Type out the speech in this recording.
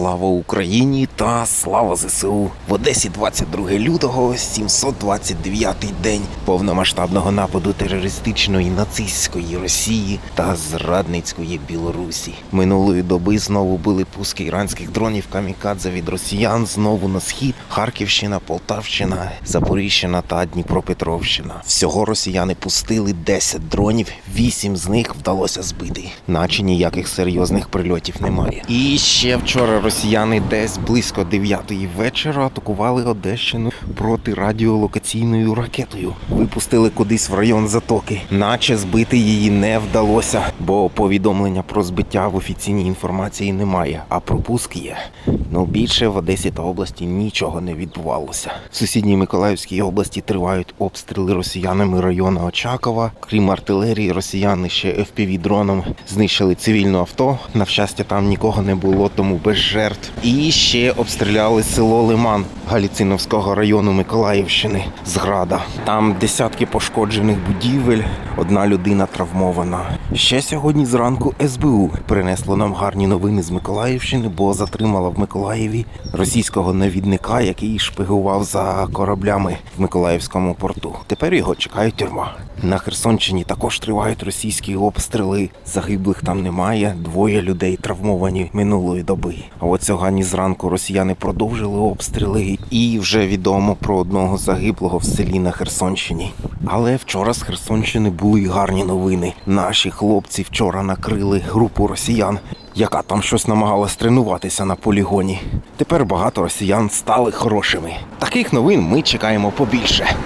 Слава Україні та слава ЗСУ! В Одесі 22 лютого, 729-й день повномасштабного нападу терористичної нацистської Росії та зрадницької Білорусі. Минулої доби знову були пуски іранських дронів камікадзе від росіян знову на схід, Харківщина, Полтавщина, Запоріжжя та Дніпропетровщина. Всього росіяни пустили 10 дронів, 8 з них вдалося збити, наче ніяких серйозних прильотів немає. І ще вчора росіяни десь близько 9 вечора атакували Одещину протирадіолокаційною ракетою. Випустили кудись в район затоки, наче збити її не вдалося, бо повідомлення про збиття в офіційній інформації немає, а пропуск є. Ну більше в Одесі та області нічого не відбувалося. В сусідній Миколаївській області тривають обстріли росіянами району Очакова. Крім артилерії, росіяни ще fpv дроном знищили цивільне авто. На щастя, там нікого не було, тому без жертв. І ще обстріляли село Лиман Галіциновського району Миколаївщини з града. Там десятки пошкоджених будівель, одна людина травмована. Ще сьогодні зранку СБУ принесло нам гарні новини з Миколаївщини, бо затримала в Миколаєві російського навідника, який шпигував за кораблями в Миколаївському порту. Тепер його чекає тюрма. На Херсонщині також тривають російські обстріли. Загиблих там немає. Двоє людей травмовані минулої доби. А от сьогодні зранку росіяни продовжили обстріли, і вже відомо про одного загиблого в селі на Херсонщині. Але вчора з Херсонщини були гарні новини. Наші хлопці вчора накрили групу росіян, яка там щось намагалась тренуватися на полігоні. Тепер багато росіян стали хорошими. Таких новин ми чекаємо побільше.